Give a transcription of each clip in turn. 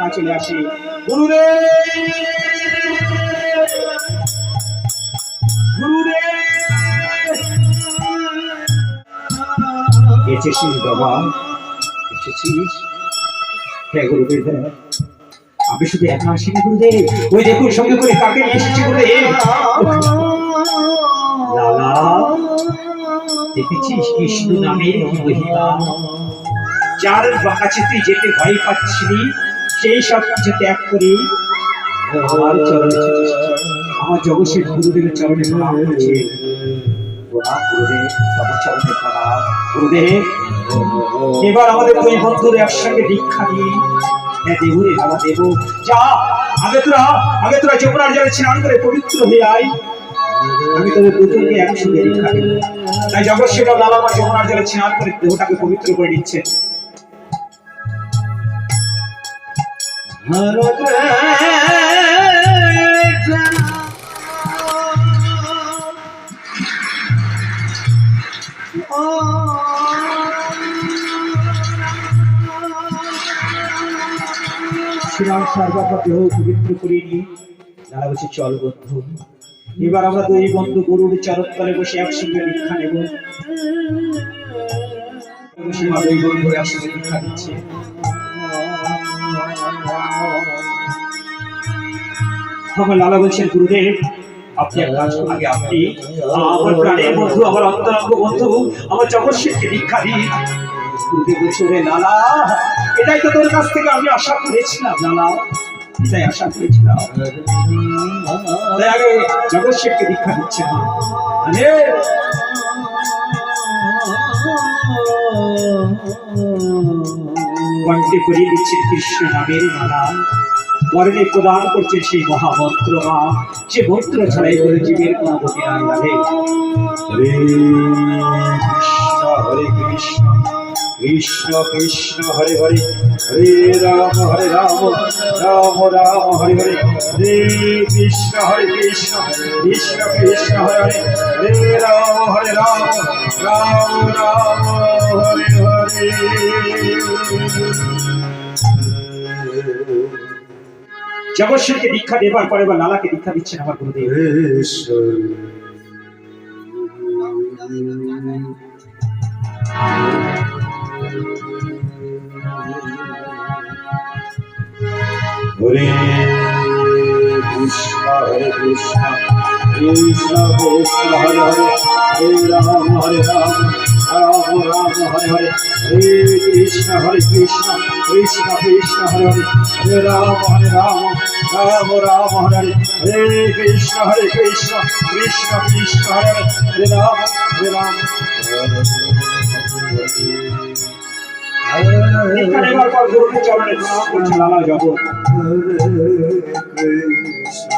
না চলে আসে। গুরুদেব গুরুদেব এসেছিস বাবা, এসেছিস। হ্যাঁ হ্যাঁ। আমি শুধু একা আসিনি, গুরুদেব। ওই দেখুন, সঙ্গে করে কাকে নিয়ে এসেছি, গুরুদেব? দেখেছিস কৃষ্ণ নামের কি যার তুই যেতে ভয় পাচ্ছিলি? সেই সব কিছু ত্যাগ করে। আমার চরণে। আমার জগৎসের গুরুদেবের চরণে প্রণাম করছে। এবার আমাদের দুই বন্ধুর একসঙ্গে দীক্ষা নিয়ে হ্যাঁ দেবু রে বাবা দেবু, যা! আগে তোরা আগে তোরা যমুনার জলে স্নান করে পবিত্র হয়ে আয়। আমি তোদের দুজনকে একসঙ্গে দীক্ষা দেবো তাই জগৎসেরা লালামা যমুনার জলে স্নান করে দেহটাকে পবিত্র করে নিচ্ছে এবার আমরা দুই বন্ধু গরুর চরণ বসে একসঙ্গে দীক্ষা নেব বসে দুই বন্ধু একসঙ্গে দীক্ষা নিচ্ছে আমার লালা বলছেন, গুরুদেব, আপনি এক কাজ আগে আপনি আমার প্রাণের বন্ধু, আমার অন্তরঙ্গ বন্ধু, আমার জগৎসেরকে দীক্ষা দিন গুরুদেব বলছে রে লালা, এটাই তো তোর কাছ থেকে আমি আশা করেছিলাম, লালা, এটাই আশা করেছিলাম। তাই আগে জগৎসেরকে দীক্ষা দিচ্ছে না। কণ্ঠে পরিয়ে দিচ্ছেন কৃষ্ণ নামের মালা বরণে প্রদান করছেন সেই মহামন্ত্র মা সে মন্ত্র ছাড়াই করে জীবের কোনো গতি নাই হরে কৃষ্ণ হরে কৃষ্ণ কৃষ্ণ কৃষ্ণ, হরে হরে হরে রাম হরে রাম রাম রাম, হরে হরে হরে কৃষ্ণ হরে কৃষ্ণ কৃষ্ণ কৃষ্ণ, হরে হরে হরে রাম হরে রাম রাম রাম, হরে হরে। জগৎসেরকে দীক্ষা দেবার পরে বা লালাকে দীক্ষা দিচ্ছেন আমার গুরুদেব। হরে কৃষ্ণ হরে কৃষ্ণ। কৃষ্ণ কৃষ্ণ হরে রাম হরে হরে হরে কৃষ্ণ হরে কৃষ্ণ কৃষ্ণ কৃষ্ণ হরে হরে রাম রাম রাম রাম হরে হরে হরে হরে কৃষ্ণ কৃষ্ণ কৃষ্ণ হরে হরে রাম হরে রাম লালা জগৎ কৃষ্ণ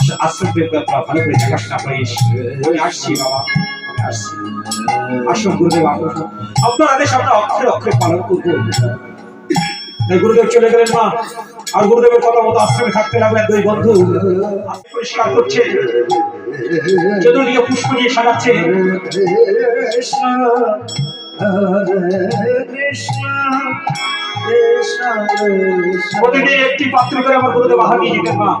আস- আশ্রম তোরা ভালো করে দেখাশোনা করিস আমি আসছি, বাবা। আসুন গুরুদেব আপনার আদেশ আমরা অক্ষরে অক্ষরে পালন করব। গুরুদেব চলে গেলেন মা। আর গুরুদেবের কথা মতো আশ্রমে থাকতে লাগলেন দুই বন্ধু। পরিষ্কার করছে। চতুর্দিকে পুষ্প দিয়ে সাজাচ্ছে। প্রতিদিন একটি পাত্র করে আমার গুরুদেব আহার নিয়ে যেতেন, মা।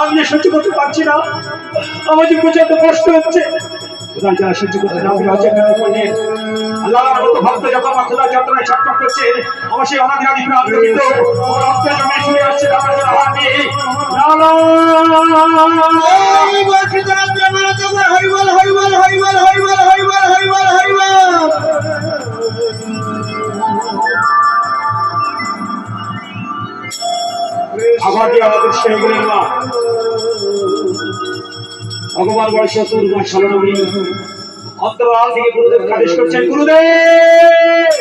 আমি সহ্য করতে পারছি না আমার যে পর্যন্ত কষ্ট হচ্ছে খোদার জ্বালা সহ্য করতে না হয়ে যখন আমার আমার সেই অনাদিরাদি প্রাণ কিন্তু আমার রক্ত জমে শুয়ে আসছে তার জন্য আহার দিয়ে রাম লালা এই বলছি তোরা প্রেমানন্দ কর, হরি বল। আমাদের ভগবান সরণী অন্তরাল থেকে গুরুদেব আদেশ করছেন, গুরুদেব!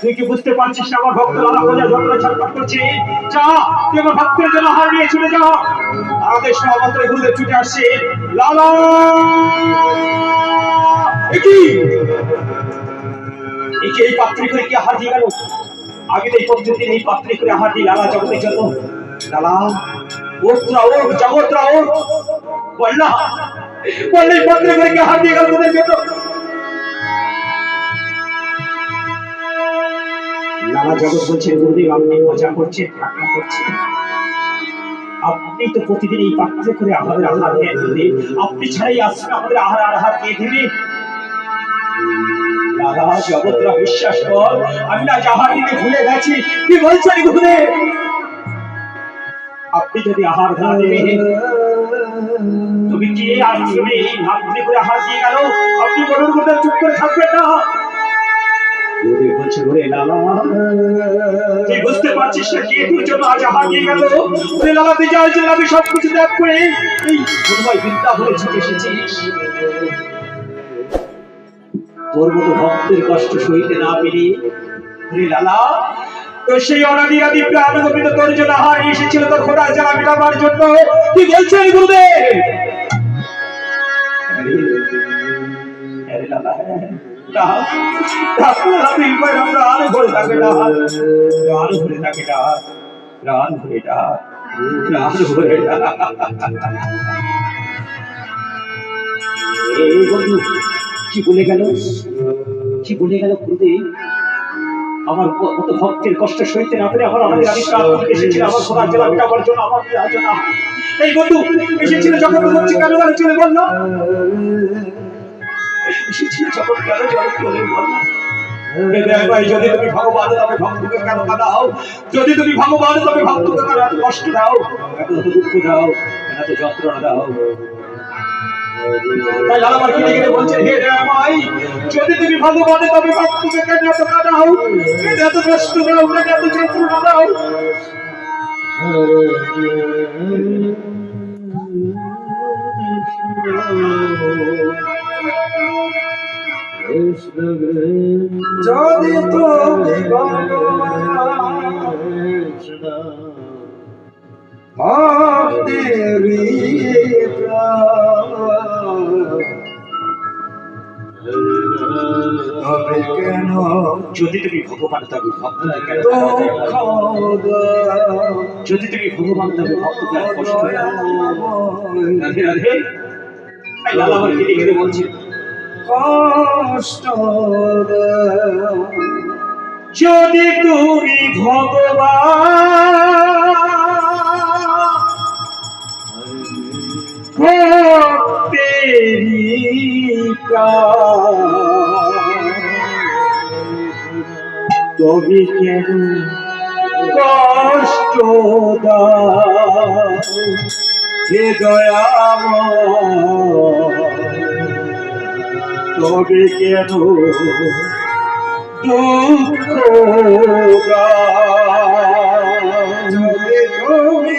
তুই কি বুঝতে পারছিস না, আমার ভক্ত লালা প্রজা যন্ত্র ছটফট করছে? যা, তুই আমার ভক্তের জন্য হার নিয়ে ছুটে যা। আদেশ না মাত্র গুরুদেব ছুটে আসছে। লালা! একি! একে এই পাত্রী করে কি আহার দিয়ে গেল? আগে তো এই পদ্ধতি এই পাত্রী করে আহার দিয়ে লালা জন্য লালা ওত্রা ও জগৎরা ও বললা বললে এই পাত্রী করে কি গেল তোদের লালা জগৎ বলছেন গুরুদেব, আপনি মজা করছেন করছেন। আপনি তো প্রতিদিন এই পাত্রে করে আমাদের আহার দিয়ে গুরুদেব আপনি ছাড়াই আসলে আমাদের আহার আহার দিয়ে দেবে বিশ্বাস কর, আমি না ভুলে গেছি। কি বলছেন গুরুদেব আপনি যদি আহার দেবেন তুমি কি আশ্রমে ভাবনি করে আহার দিয়ে গেল? আপনি বলুন গুরুদেব চুপ করে থাকবেন না। বুঝতে পারছিস না কি আজ আমি সব কিছু ত্যাগ করে এই বিদ্যা ছুটে এসেছিস। তোর মতো ভক্তের কষ্ট সইতে না পেরে লালা সেই অনাদি আদি প্রাণ তোর জন্য নিয়ে এসেছিল তোর মেটাবার জন্য। কি গুরুদেব? কি বলে গেল? কি বলে গেল গুরুদেব আমার কত ভক্তের কষ্ট সইতে না পেরে আমার আমাদের আমি প্রাণ করতে এসেছিল, আমার খোদার জন্য মেটাবার জন্য, আমার দেওয়ার জন্য এই বন্ধু এসেছিল যখন হচ্ছে কেন কেন চলে বলল, এসেছিল যখন কেন চলে চলে বলল যদি তুমি ভগবান, তবে ভক্তকে কেন কাঁদাও? যদি তুমি ভগবান, তবে ভক্তকে কেন কষ্ট দাও? এত দুঃখ দাও? এত যন্ত্রণা দাও? তাই লালা আমার কেটে কেটে বলছে হে রামাই যদি তুমি ভগবানে তবে ভক্তকে কেন এত কাঁদাও এত কষ্ট দাও এত যন্ত্রণা দাও। যদি তুমি ভক্তের তবে কেন? যদি তুমি ভগবান তবে ভক্তকে কেন যদি তুমি ভগবান তবে কষ্ট রাধে রাধে লালা কেটে বলছে? কষ্ট যদি তুমি ভগবান তবে কেন কষ্ট হে দয়াময় তবে কেন দুঃখ যদি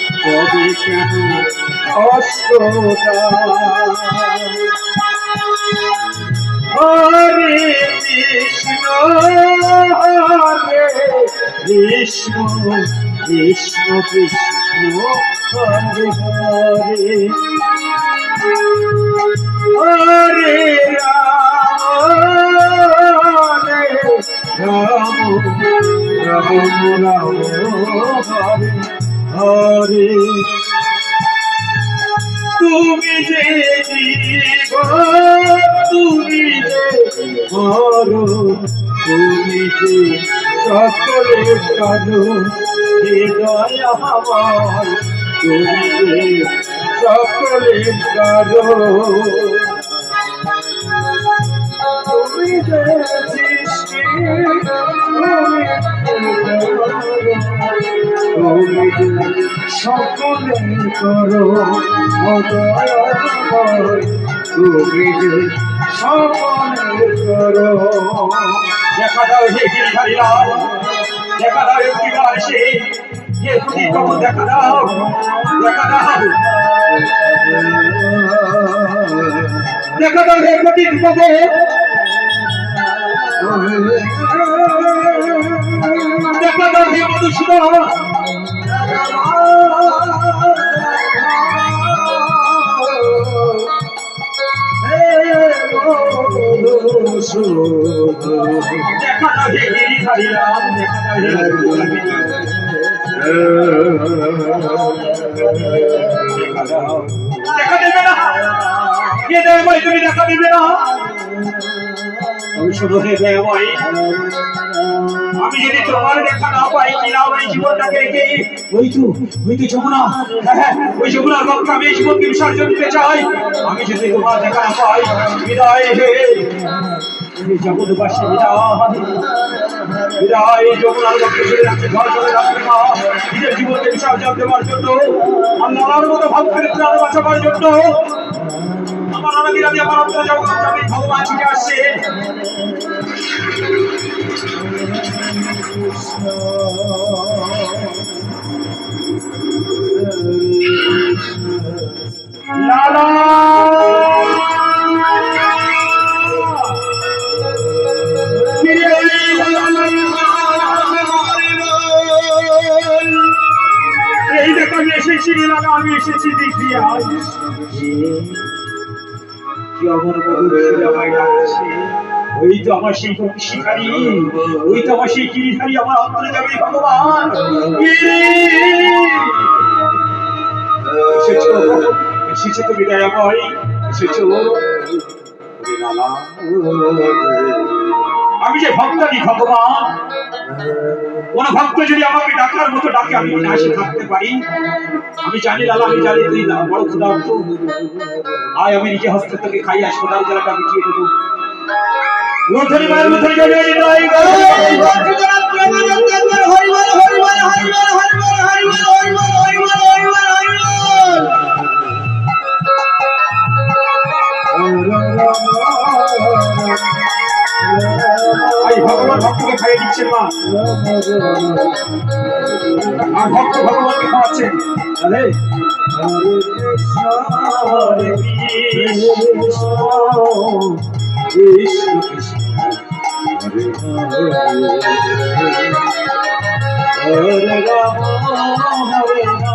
তবে কেন? হরে কৃষ্ণ হরে কৃষ্ণ কৃষ্ণ কৃষ্ণ হরে হরে রাম রাম রাম হরে হরে তুমি যে তুমি যে তুমি যে সকলের কারণ হৃদয় আমার, তুমি যে কারণ তুমি যে সৃষ্টি, তুমি সকলে করো তুমি যে সকলে করো দেখা দাও হে গিরিধারী লাল দেখা দাও একটিবার সে হে তুমি কখন দেখা দাও দেখা দাও দেখা দাও হে গতি পদে দেখা দাও হে মধুসূদন দেখা দেবে না তুমি দেখা দিবে না আমি শুধু হে দেবই আমি যদি তোমার দেখা না পাই কি না জীবনটাকে রেখে ওই তো ওই তো যমুনা হ্যাঁ, হ্যাঁ, ওই যমুনার পক্ষে আমি এই জীবনকে বিসর্জন দিতে চাই। আমি যদি তোমার দেখা না পাই বিদায় হে। জগৎবাসী বিদায়। বিদায় যমুনার পক্ষে ঘর চলে নিজের জীবনকে বিসর্জন দেওয়ার জন্য আর নানার মতো ভক্তের প্রাণ বাঁচাবার জন্য। আমার দিরাদি আমার আমি ভগবান ছুটে আসছে। আমি এসেছি দেখি আজ কি অমর মধুর আমায় ডাকছে ওই তো আমার সেই ওই তো আমার সেই গিরিধারী আমার অন্তরে যাবে, ভগবান। এসেছ? তো বিদায় এসেছ? আমি যে ভক্তানি, ভগবান। কোন ভক্ত যদি আমাকে ডাকার মতো ডাকে, আমি এসে থাকতে পারি। আমি জানি লালা, আমি জানি তুই, না, বড় ক্ষুধার্ত। আয়, আমি নিজে হস্তে তোকে খাই আস খোদার জ্বালাটা মিটিয়ে দেবো মায়ের রথরি যাবে নাই আই ভগবান ভক্তকে খাইয়ে দিচ্ছেন মা আর ভক্ত ভগবানকে খাওয়াচ্ছেন তাহলে হরে কৃষ্ণ কৃষ্ণ কৃষ্ণ হরে হরে রাম হরে রাম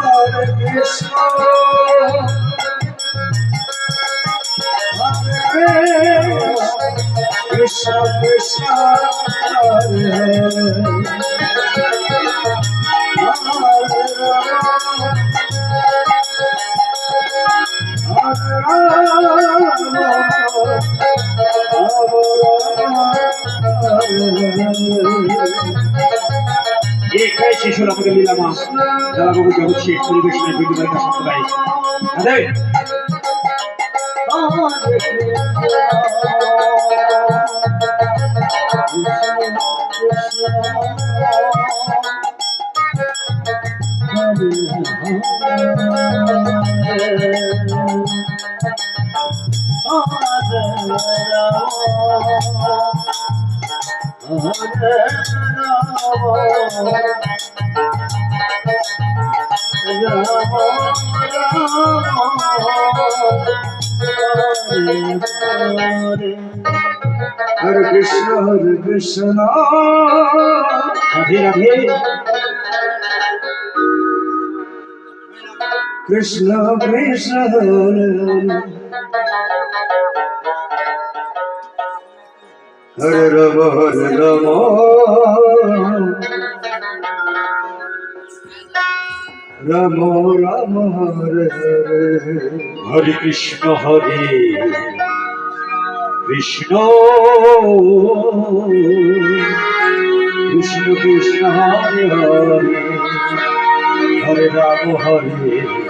হরে কৃষ্ণ Krishna Krishna Hare এই খাই শিশুর আমাদের লীলামা যারা বাবু জগৎ শেখ পরিবেশনের বিদ্যুৎ সম্প্রদায় তাদের Hare Krishna, Hare Krishna, Radhe Radhe Krishna Krishna Hare Hare রম হরে রম। রম রাম হরে হরে। হরে কৃষ্ণ হরে কৃষ্ণ। কৃষ্ণ কৃষ্ণ হরে হরে। হরে রাম হরে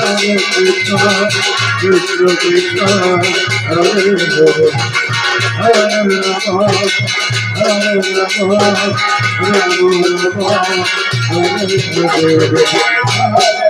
কৃষ্ণ কৃষ্ণ কৃষ্ণ হরে হরে হরে নম হরে নম রাম রাম হরে হরে হরে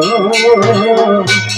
Oh,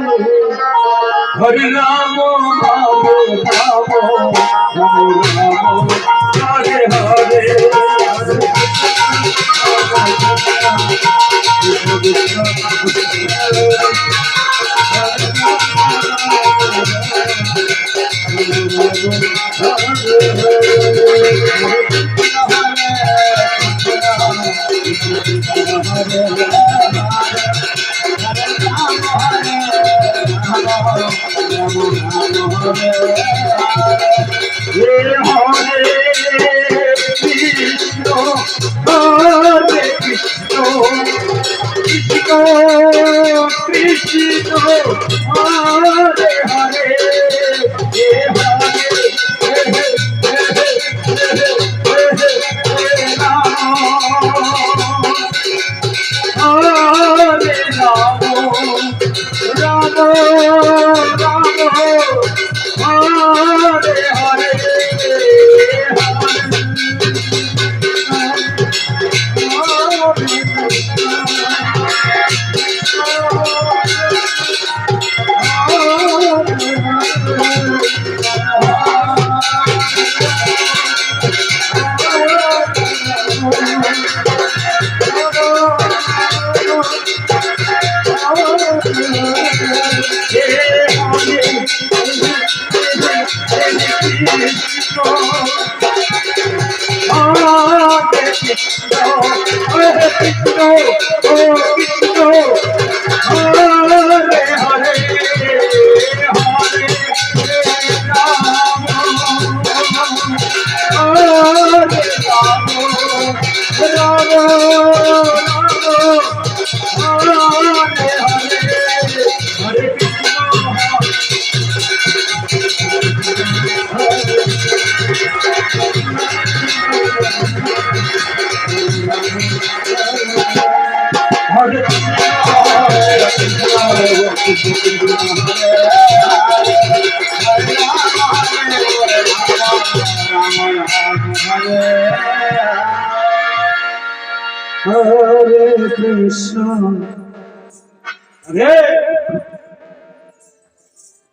হরি রাম রাম রাম রাম হরে হরে Thank. হরে হরে